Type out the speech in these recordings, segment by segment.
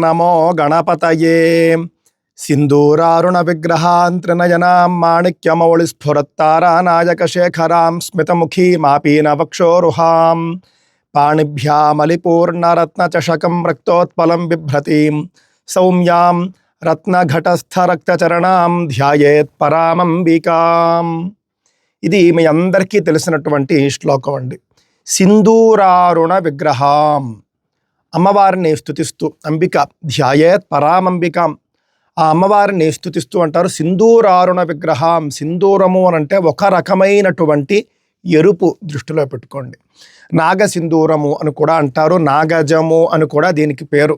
నమో గణపతయే. సింధూరారుణ విగ్రహాన్ త్రినయనాం మాణిక్యమౌళి స్ఫురత్తారానాయక శేఖరాం స్మితముఖీమాపీన వక్షోరుహాం పాణిభ్యామలిపూర్ణరత్నచషకం రక్తోత్పలం బిభ్రతీం. సౌమ్యాం రత్నఘటస్థరక్తచరణాం ధ్యాయేత్ పరామంబికాం. ఇది మీ అందరికీ తెలిసినటువంటి శ్లోకం అండి. సింధూరారుణ విగ్రహాం అమ్మవారిని స్థుతిస్తూ అంబిక ధ్యాయేత్ పరామంబికాం. ఆ అమ్మవారిని స్థుతిస్తూ అంటారు సింధూరారుణ విగ్రహం సింధూరము అని అంటే ఒక రకమైనటువంటి ఎరుపు దృష్టిలో పెట్టుకోండి. నాగ సింధూరము అని కూడా అంటారు నాగజము అని కూడా దీనికి పేరు.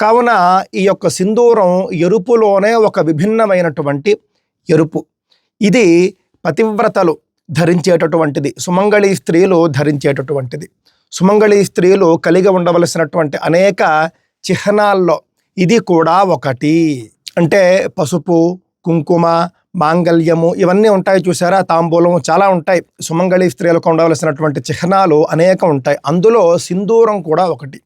కావున ఈ యొక్క సింధూరం ఎరుపులోనే ఒక విభిన్నమైనటువంటి ఎరుపు. ఇది పతివ్రతలు ధరించేటటువంటిది సుమంగళి స్త్రీలు ధరించేటటువంటిది. సుమంగళి స్త్రీలు కలిగి ఉండవలసినటువంటి అనేక చిహ్నాల్లో ఇది కూడా ఒకటి. అంటే పసుపు కుంకుమ మాంగళ్యము ఇవన్నీ ఉంటాయి చూసారా? తాంబూలం చాలా ఉంటాయి. సుమంగళి స్త్రీలకు ఉండవలసినటువంటి చిహ్నాలు అనేక ఉంటాయి. అందులో సింధూరం కూడా ఒకటి.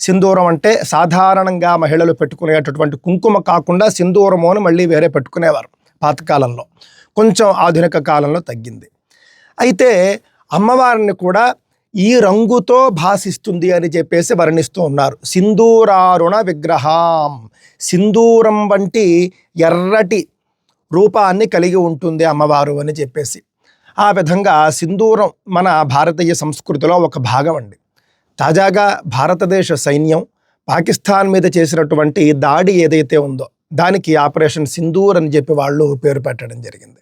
సింధూరం అంటే సాధారణంగా మహిళలు పెట్టుకునేటటువంటి కుంకుమ కాకుండా సింధూరము అని మళ్ళీ వేరే పెట్టుకునేవారు పాతకాలంలో. కొంచెం ఆధునిక కాలంలో తగ్గింది. అయితే అమ్మవారిని కూడా ఈ రంగుతో భాసిస్తుంది అని చెప్పేసి వర్ణిస్తూ ఉన్నారు. సింధూరారుణ విగ్రహం. సింధూరం వంటి ఎర్రటి రూపాన్ని కలిగి ఉంటుంది అమ్మవారు అని చెప్పేసి. ఆ విధంగా సింధూరం మన భారతీయ సంస్కృతిలో ఒక భాగం అండి. తాజాగా భారతదేశ సైన్యం పాకిస్తాన్ మీద చేసినటువంటి దాడి ఏదైతే ఉందో దానికి ఆపరేషన్ సింధూర్ అని చెప్పి వాళ్ళు పేరు పెట్టడం జరిగింది.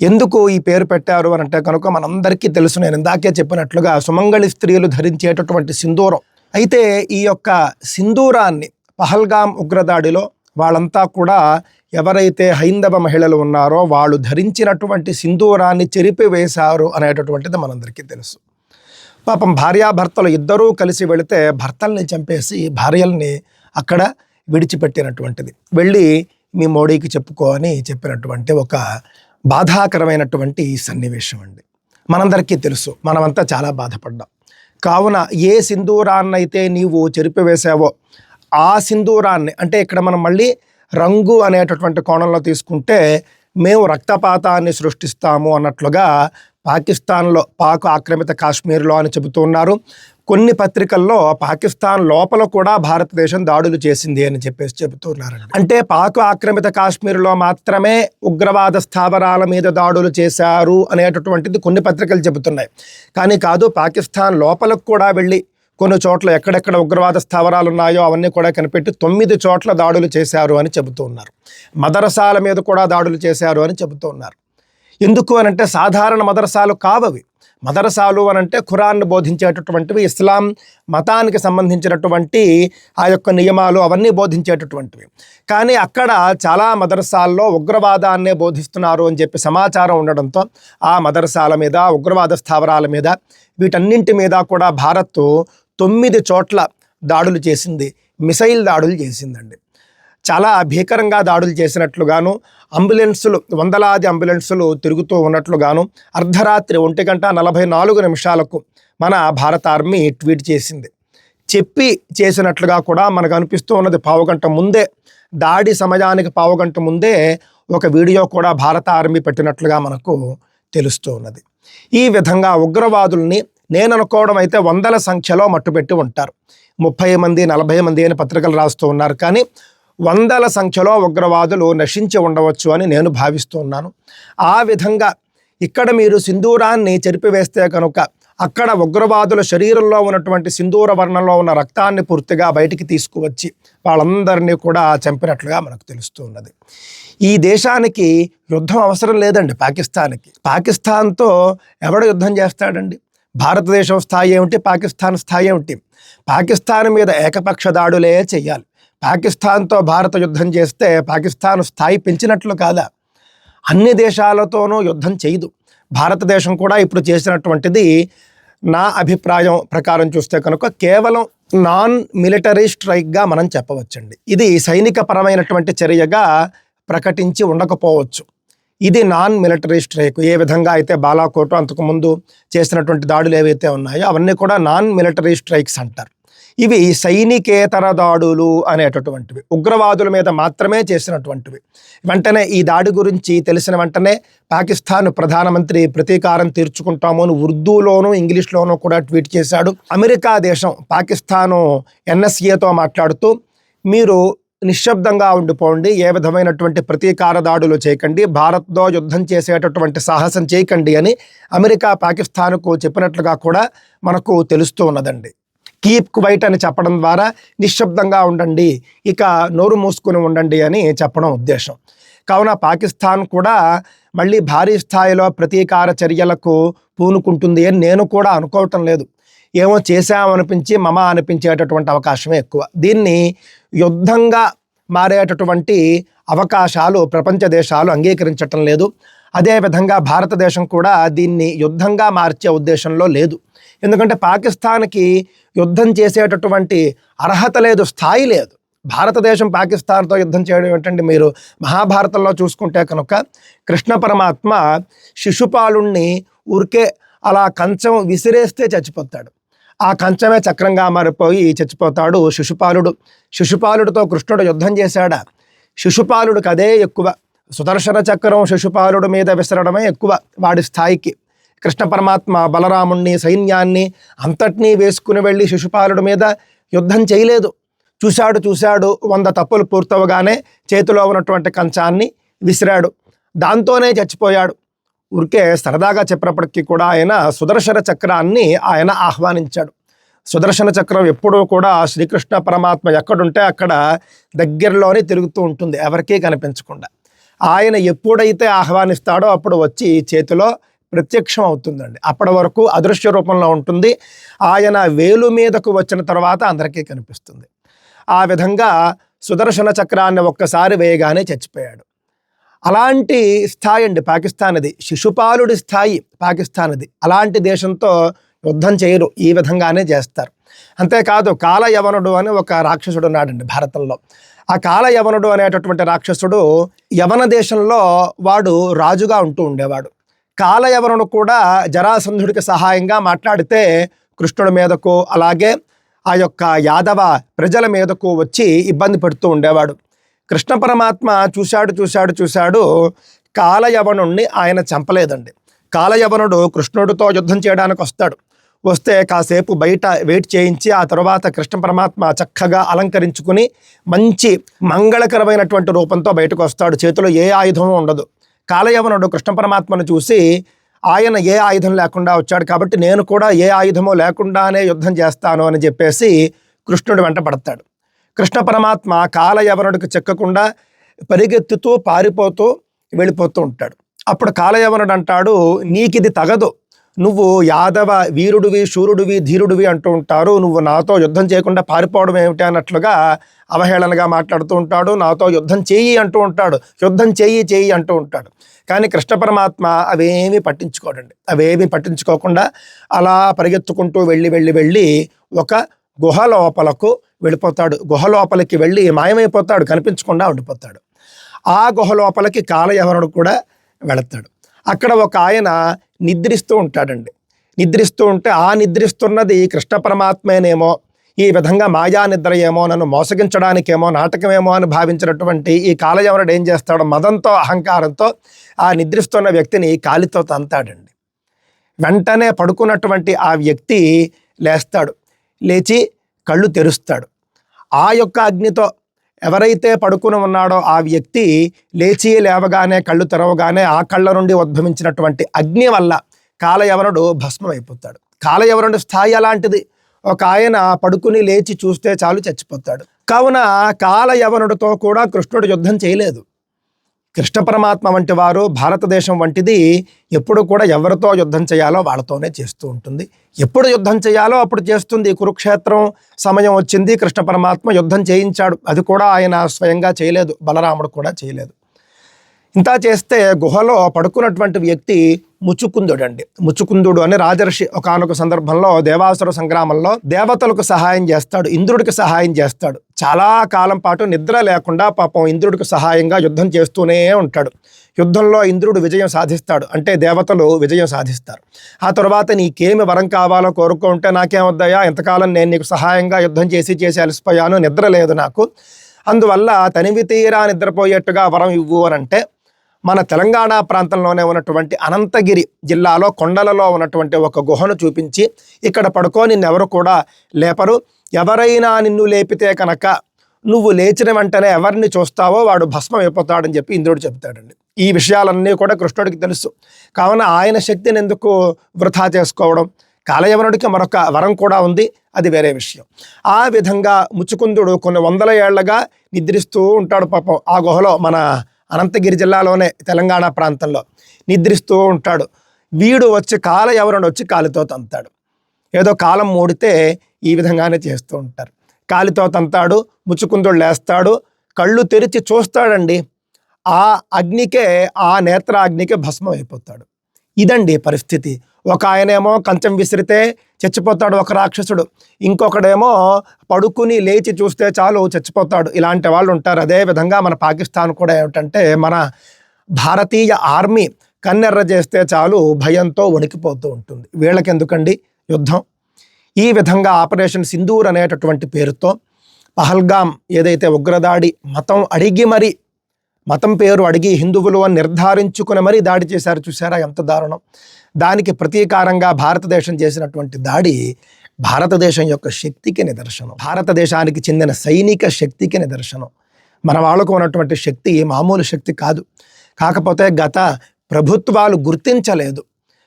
ఎందుకు ఈ పేరు పెట్టారు అని అంటే కనుక మనందరికీ తెలుసు. నేను ఇందాకే చెప్పినట్లుగా సుమంగళి స్త్రీలు ధరించేటటువంటి సింధూరం. అయితే ఈ యొక్క సింధూరాన్ని పహల్గాం ఉగ్రదాడిలో వాళ్ళంతా కూడా ఎవరైతే హైందవ మహిళలు ఉన్నారో వాళ్ళు ధరించినటువంటి సింధూరాన్ని చెరిపివేశారు అనేటటువంటిది మనందరికీ తెలుసు. పాపం భార్యాభర్తలు ఇద్దరూ కలిసి వెళితే భర్తల్ని చంపేసి భార్యల్ని అక్కడ విడిచిపెట్టినటువంటిది. వెళ్ళి మీ మోడీకి చెప్పుకో అని చెప్పినటువంటి ఒక బాధాకరమైనటువంటి సన్నివేశం అండి. మనందరికీ తెలుసు మనమంతా చాలా బాధపడ్డాం. కావున ఏ సింధూరాన్నైతే నీవు చెరిపివేశావో ఆ సింధూరాన్ని అంటే ఇక్కడ మనం మళ్ళీ రంగు అనేటటువంటి కోణంలో తీసుకుంటే మేము రక్తపాతాన్ని సృష్టిస్తాము అన్నట్లుగా పాకిస్తాన్లో పాక్ ఆక్రమిత కాశ్మీర్లో అని చెబుతున్నారు కొన్ని పత్రికల్లో పాకిస్తాన్ లోపల కూడా భారతదేశం దాడులు చేసింది అని చెప్పేసి చెబుతున్నారు అంటే పాక్ ఆక్రమిత కాశ్మీర్లో మాత్రమే ఉగ్రవాద స్థావరాల మీద దాడులు చేశారు అనేటటువంటిది కొన్ని పత్రికలు చెబుతున్నాయి. కానీ కాదు పాకిస్తాన్ లోపలకు కూడా వెళ్ళి కొన్ని చోట్ల ఎక్కడెక్కడ ఉగ్రవాద స్థావరాలు ఉన్నాయో అవన్నీ కూడా కనిపెట్టి తొమ్మిది చోట్ల దాడులు చేశారు అని చెబుతూ ఉన్నారు. మదరసాల మీద కూడా దాడులు చేశారు అని చెబుతూ ఉన్నారు. ఎందుకు అని అంటే సాధారణ మదరసాలు కావవి. మదరసాలు అనంటే ఖురాన్ను బోధించేటటువంటివి ఇస్లాం మతానికి సంబంధించినటువంటి ఆ యొక్క నియమాలు అవన్నీ బోధించేటటువంటివి. కానీ అక్కడ చాలా మదరసాల్లో ఉగ్రవాదాన్నే బోధిస్తున్నారు అని చెప్పి సమాచారం ఉండడంతో ఆ మదరసాల మీద ఉగ్రవాద స్థావరాల మీద వీటన్నింటి మీద కూడా భారత్ తొమ్మిది చోట్ల దాడులు చేసింది. మిసైల్ దాడులు చేసిందండి. చాలా భీకరంగా దాడులు చేసినట్లుగాను అంబులెన్సులు వందలాది అంబులెన్సులు తిరుగుతూ ఉన్నట్లుగాను అర్ధరాత్రి ఒంటి గంట నలభై నాలుగు నిమిషాలకు మన భారత ఆర్మీ ట్వీట్ చేసింది. చెప్పి చేసినట్లుగా కూడా మనకు అనిపిస్తూ ఉన్నది. పావుగంట ముందే దాడి సమయానికి పావుగంట ముందే ఒక వీడియో కూడా భారత ఆర్మీ పెట్టినట్లుగా మనకు తెలుస్తూ ఉన్నది. ఈ విధంగా ఉగ్రవాదుల్ని నేను అనుకోవడం అయితే వందల సంఖ్యలో మట్టుపెట్టి ఉంటారు. ముప్పై మంది నలభై మంది అని పత్రికలు రాస్తూ ఉన్నారు. కానీ వందల సంఖ్యలో ఉగ్రవాదులు నశించి ఉండవచ్చు అని నేను భావిస్తున్నాను ఆ విధంగా ఇక్కడ మీరు సింధూరాన్ని చెరిపివేస్తే కనుక అక్కడ ఉగ్రవాదుల శరీరంలో ఉన్నటువంటి సింధూర వర్ణంలో ఉన్న రక్తాన్ని పూర్తిగా బయటికి తీసుకువచ్చి వాళ్ళందరినీ కూడా చంపినట్లుగా మనకు తెలుస్తున్నది ఈ దేశానికి యుద్ధం అవసరం లేదండి పాకిస్తాన్కి. పాకిస్తాన్తో ఎవడు యుద్ధం చేస్తాడండి? భారతదేశం స్థాయి ఏమిటి? పాకిస్తాన్ స్థాయి ఏమిటి? పాకిస్తాన్ మీద ఏకపక్ష దాడులే చేయాలి. పాకిస్తాన్తో భారత యుద్ధం చేస్తే పాకిస్తాన్ స్థాయి పెంచినట్లు కాదా? అన్ని దేశాలతోనూ యుద్ధం చేయదు. భారతదేశం కూడా ఇప్పుడు చేసినటువంటిది నా అభిప్రాయం ప్రకారం చూస్తే కనుక కేవలం నాన్ మిలిటరీ స్ట్రైక్గా మనం చెప్పవచ్చండి. ఇది సైనిక పరమైనటువంటి చర్యగా ప్రకటించి ఉండకపోవచ్చు. ఇది నాన్ మిలిటరీ స్ట్రైక్. ఏ విధంగా అయితే బాలాకోట్ అంతకుముందు చేసినటువంటి దాడులు ఏవైతే ఉన్నాయో అవన్నీ కూడా నాన్ మిలిటరీ స్ట్రైక్స్ అంటారు. ఇవి సైనికేతర దాడులు అనేటటువంటివి. ఉగ్రవాదుల మీద మాత్రమే చేసినటువంటివి. వెంటనే ఈ దాడి గురించి తెలిసిన వెంటనే పాకిస్తాన్ ప్రధానమంత్రి ప్రతీకారం తీర్చుకుంటాము అని ఉర్దూలోను ఇంగ్లీష్లోనూ కూడా ట్వీట్ చేశాడు. అమెరికా దేశం పాకిస్తాను ఎన్ఎస్ఏతో మాట్లాడుతూ మీరు నిశ్శబ్దంగా ఉండిపోండి ఏ విధమైనటువంటి ప్రతీకార దాడులు చేయకండి భారత్తో యుద్ధం చేసేటటువంటి సాహసం చేయకండి అని అమెరికా పాకిస్తాన్కు చెప్పినట్లుగా కూడా మనకు తెలుస్తూ ఉన్నదండి. కీప్ క్వైట్ అని చెప్పడం ద్వారా నిశ్శబ్దంగా ఉండండి. ఇక నోరు మూసుకుని ఉండండి అని చెప్పడం ఉద్దేశం. కావున పాకిస్తాన్ కూడా మళ్ళీ భారీ స్థాయిలో ప్రతీకార చర్యలకు పూనుకుంటుంది అని నేను కూడా అనుకోవటం లేదు. ఏమో చేశామనిపించి మమ అనిపించేటటువంటి అవకాశమే ఎక్కువ. దీన్ని యుద్ధంగా మారేటటువంటి అవకాశాలు ప్రపంచ దేశాలు అంగీకరించటం లేదు. అదేవిధంగా భారతదేశం కూడా దీన్ని యుద్ధంగా మార్చే ఉద్దేశంలో లేదు. ఎందుకంటే పాకిస్తాన్కి యుద్ధం చేసేటటువంటి అర్హత లేదు స్థాయి లేదు. భారతదేశం పాకిస్తాన్తో యుద్ధం చేయడం ఏంటంటే మీరు మహాభారతంలో చూసుకుంటే కనుక కృష్ణ పరమాత్మ శిశుపాలుణ్ణి ఊరికే అలా కంచం విసిరేస్తే చచ్చిపోతాడు. ఆ కంచమే చక్రంగా మారిపోయి చచ్చిపోతాడు శిశుపాలుడు. శిశుపాలుడితో కృష్ణుడు యుద్ధం చేశాడా? శిశుపాలుడికి అదే ఎక్కువ. సుదర్శన చక్రం శిశుపాలుడు మీద విసరడమే ఎక్కువ వాడి స్థాయికి. కృష్ణ పరమాత్మ బలరాముణ్ణి సైన్యాన్ని అంతటినీ వేసుకుని వెళ్ళి శిశుపాలుడు మీద యుద్ధం చేయలేదు. చూశాడు చూశాడు వంద తప్పులు పూర్తవగానే చేతిలో ఉన్నటువంటి కంచాన్ని విసిరాడు. దాంతోనే చచ్చిపోయాడు. ఊరికే సరదాగా చెప్పినప్పటికీ కూడా ఆయన సుదర్శన చక్రాన్ని ఆయన ఆహ్వానించాడు. సుదర్శన చక్రం ఎప్పుడూ కూడా శ్రీకృష్ణ పరమాత్మ ఎక్కడుంటే అక్కడ దగ్గరలోనే తిరుగుతూ ఉంటుంది ఎవరికీ కనిపించకుండా. ఆయన ఎప్పుడైతే ఆహ్వానిస్తాడో అప్పుడు వచ్చి చేతిలో ప్రత్యక్షం అవుతుందండి. అప్పటి వరకు అదృశ్య రూపంలో ఉంటుంది. ఆయన వేలు మీదకు వచ్చిన తర్వాత అందరికీ కనిపిస్తుంది. ఆ విధంగా సుదర్శన చక్రాన్ని ఒక్కసారి వేయగానే చచ్చిపోయాడు. అలాంటి స్థాయి అండి పాకిస్తాన్ అది శిశుపాలుడి స్థాయి పాకిస్తాన్ అది అలాంటి దేశంతో యుద్ధం చేయరు. ఈ విధంగానే చేస్తారు. అంతేకాదు కాలయవనుడు అని ఒక రాక్షసుడు ఉన్నాడండి భారతంలో. ఆ కాలయవనుడు అనేటటువంటి రాక్షసుడు యవన దేశంలో వాడు రాజుగా ఉంటూ ఉండేవాడు. కాలయవనుడు కూడా జరాసంధుడికి సహాయంగా మాట్లాడితే కృష్ణుడి మీదకు అలాగే ఆ యొక్క యాదవ ప్రజల మీదకు వచ్చి ఇబ్బంది పెడుతూ ఉండేవాడు. కృష్ణ పరమాత్మ చూశాడు చూశాడు చూశాడు కాలయవనుణ్ణి ఆయన చంపలేదండి. కాలయవనుడు కృష్ణుడితో యుద్ధం చేయడానికి వస్తాడు. వస్తే కాసేపు బయట వెయిట్ చేయించి ఆ తర్వాత కృష్ణ పరమాత్మ చక్కగా అలంకరించుకుని మంచి మంగళకరమైనటువంటి రూపంతో బయటకు వస్తాడు చేతిలో ఏ ఆయుధము ఉండదు. కాలయవనుడు కృష్ణ పరమాత్మను చూసి ఆయన ఏ ఆయుధం లేకుండా వచ్చాడు కాబట్టి నేను కూడా ఏ ఆయుధమో లేకుండానే యుద్ధం చేస్తాను అని చెప్పేసి కృష్ణుడు వెంట పడతాడు. కృష్ణ పరమాత్మ కాలయవనుడికి చెక్కకుండా పరిగెత్తుతూ పారిపోతూ వెళ్ళిపోతూ ఉంటాడు. అప్పుడు కాలయవనుడు అంటాడు నీకిది తగదు. నువ్వు యాదవ వీరుడివి శూరుడివి ధీరుడివి అంటూ ఉంటారు. నువ్వు నాతో యుద్ధం చేయకుండా పారిపోవడం ఏమిటి అన్నట్లుగా అవహేళనగా మాట్లాడుతూ ఉంటాడు. నాతో యుద్ధం చేయి అంటూ ఉంటాడు. యుద్ధం చేయి చేయి అంటూ ఉంటాడు. కానీ కృష్ణ పరమాత్మ అవేమీ పట్టించుకోడండి. అవేమీ పట్టించుకోకుండా అలా పరిగెత్తుకుంటూ వెళ్ళి వెళ్ళి వెళ్ళి ఒక గుహ లోపలకు వెళ్ళిపోతాడు. గుహ లోపలికి వెళ్ళి మాయమైపోతాడు. కనిపించకుండా ఉండిపోతాడు. ఆ గుహ లోపలికి కాలయవనుడు కూడా వెళతాడు. అక్కడ ఒక ఆయన నిద్రిస్తూ ఉంటాడండి. నిద్రిస్తూ ఉంటే ఆ నిద్రిస్తున్నది కృష్ణ పరమాత్మేనేమో ఈ విధంగా మాయా నిద్ర ఏమో నన్ను మోసగించడానికేమో నాటకమేమో అని భావించినటువంటి ఈ కాలయవనుడు ఏం చేస్తాడు? మదంతో అహంకారంతో ఆ నిద్రిస్తున్న వ్యక్తిని కాలితో తంతాడండి. వెంటనే పడుకున్నటువంటి ఆ వ్యక్తి లేస్తాడు. లేచి కళ్ళు తెరుస్తాడు. ఆ యొక్క అగ్నితో ఎవరైతే పడుకుని ఉన్నాడో ఆ వ్యక్తి లేచి లేవగానే కళ్ళు తెరవగానే ఆ కళ్ళ నుండి ఉద్భవించినటువంటి అగ్ని వల్ల కాలయవనుడు భస్మం అయిపోతాడు కాలయవనుడి స్థాయి అలాంటిది ఒక ఆయన పడుకుని లేచి చూస్తే చాలు చచ్చిపోతాడు. కావున కాలయవనుడితో కూడా కృష్ణుడు యుద్ధం చేయలేదు. కృష్ణ పరమాత్మ వంటి వారు భారతదేశం వంటిది ఎప్పుడు కూడా ఎవరితో యుద్ధం చేయాలో వాళ్ళతోనే చేస్తూ ఉంటుంది. ఎప్పుడు యుద్ధం చేయాలో అప్పుడు చేస్తుంది. కురుక్షేత్రం సమయం వచ్చింది కృష్ణ పరమాత్మ యుద్ధం చేయించాడు. అది కూడా ఆయన స్వయంగా చేయలేదు. బలరాముడు కూడా చేయలేదు. ఇంత చేస్తే గుహలో పడుకున్నటువంటి వ్యక్తి ముచుకుందుడండి. ముచుకుందుడు అని రాజర్షి ఒకనొక సందర్భంలో దేవాసుర సంగ్రామంలో దేవతలకు సహాయం చేస్తాడు ఇంద్రుడికి సహాయం చేస్తాడు. చాలా కాలం పాటు నిద్ర లేకుండా పాపం ఇంద్రుడికి సహాయంగా యుద్ధం చేస్తూనే ఉంటాడు. యుద్ధంలో ఇంద్రుడు విజయం సాధిస్తాడు అంటే దేవతలు విజయం సాధిస్తారు. ఆ తర్వాత నీకేమి వరం కావాలో కోరుకుంటే నాకేమొద్దాయా ఎంతకాలం నేను నీకు సహాయంగా యుద్ధం చేసి చేసి అలసిపోయాను నిద్ర లేదు నాకు. అందువల్ల తనివి తీరా నిద్రపోయేట్టుగా వరం ఇవ్వు అని అంటే మన తెలంగాణ ప్రాంతంలోనే ఉన్నటువంటి అనంతగిరి జిల్లాలో కొండలలో ఉన్నటువంటి ఒక గుహను చూపించి ఇక్కడ పడుకో నిన్నెవరు కూడా లేపరు. ఎవరైనా నిన్ను లేపితే కనుక నువ్వు లేచిన వెంటనే ఎవరిని చూస్తావో వాడు భస్మం అయిపోతాడని చెప్పి ఇంద్రుడు చెప్తాడండి ఈ విషయాలన్నీ కూడా కృష్ణుడికి తెలుసు. కావున ఆయన శక్తిని ఎందుకు వృధా చేసుకోవడం? కాలయవనుడికి మరొక వరం కూడా ఉంది. అది వేరే విషయం. ఆ విధంగా ముచుకుందుడు కొన్ని వందల ఏళ్ళగా నిద్రిస్తూ ఉంటాడు పాపం ఆ గుహలో మన అనంతగిరి జిల్లాలోనే తెలంగాణ ప్రాంతంలో నిద్రిస్తూ ఉంటాడు. వీడు వచ్చి కాల ఎవరన్నా వచ్చి కాలితో తంతాడు. ఏదో కాలం మూడితే ఈ విధంగానే చేస్తూ ఉంటారు. కాలితో తంతాడు ముచ్చుకుందుడు లేస్తాడు కళ్ళు తెరిచి చూస్తాడండి. ఆ అగ్నికే ఆ నేత్రాగ్నికే భస్మం అయిపోతాడు ఇదండి పరిస్థితి. ఒక ఆయనేమో కంచం విసిరితే చచ్చిపోతాడు ఒక రాక్షసుడు. ఇంకొకడేమో పడుకుని లేచి చూస్తే చాలు చచ్చిపోతాడు. ఇలాంటి వాళ్ళు ఉంటారు. అదే విధంగా మన పాకిస్తాన్ కూడా ఏమిటంటే మన భారతీయ ఆర్మీ కన్నెర్ర చేస్తే చాలు భయంతో వణికిపోతూ ఉంటుంది. వీళ్ళకి ఎందుకండి యుద్ధం? ఈ విధంగా ఆపరేషన్ సింధూర్ అనేటటువంటి పేరుతో పహల్గామ్ ఏదైతే ఉగ్రదాడి మతం అడిగి మరి మతం పేరు అడిగి హిందువులు అని నిర్ధారించుకుని మరీ దాడి చేశారు. చూసారా ఎంత దారుణం. దానికి ప్రతీకారంగా భారతదేశం చేసినటువంటి దాడి భారతదేశం యొక్క శక్తికి నిదర్శనం. భారతదేశానికి చెందిన సైనిక శక్తికి నిదర్శనం. మన వాళ్ళకు ఉన్నటువంటి శక్తి మామూలు శక్తి కాదు. కాకపోతే గత ప్రభుత్వాలు గుర్తించలేదు.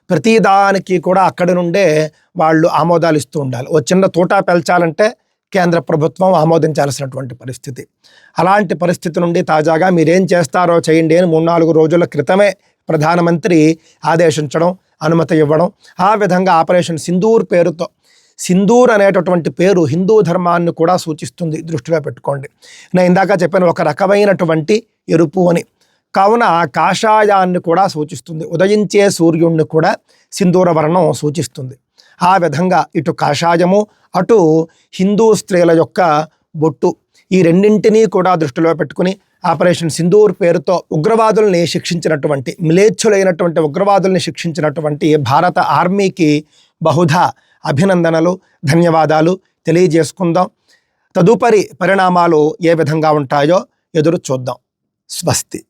ప్రతిదానికి కూడా అక్కడి నుండే వాళ్ళు ఆమోదాలు ఇస్తూ ఉండాలి. ఓ చిన్న తోటా పెంచాలంటే కేంద్ర ప్రభుత్వం ఆమోదించాల్సినటువంటి పరిస్థితి. అలాంటి పరిస్థితి నుండి తాజాగా మీరేం చేస్తారో చేయండి అని మూడు నాలుగు రోజుల క్రితమే ప్రధానమంత్రి ఆదేశించడం అనుమతి ఇవ్వడం ఆ విధంగా ఆపరేషన్ సింధూర్ పేరుతో సింధూర్ అనేటటువంటి పేరు హిందూ ధర్మాన్ని కూడా సూచిస్తుంది దృష్టిలో పెట్టుకోండి. నేను ఇందాక చెప్పాను ఒక రకమైనటువంటి ఎరుపు అని. కావున కాషాయాన్ని కూడా సూచిస్తుంది. ఉదయించే సూర్యుడిని కూడా సింధూర వర్ణం సూచిస్తుంది. ఆ విధంగా ఇటు కాషాయము అటు హిందూ స్త్రీల యొక్క బొట్టు. ఈ రెండింటినీ కూడా దృష్టిలో పెట్టుకుని ఆపరేషన్ సింధూర్ పేరుతో ఉగ్రవాదుల్ని శిక్షించినటువంటి మిలేచ్చులైనటువంటి ఉగ్రవాదుల్ని శిక్షించినటువంటి భారత ఆర్మీకి బహుధా అభినందనలు ధన్యవాదాలు తెలియజేసుకుందాం. తదుపరి పరిణామాలు ఏ విధంగా ఉంటాయో ఎదురు చూద్దాం. స్వస్తి.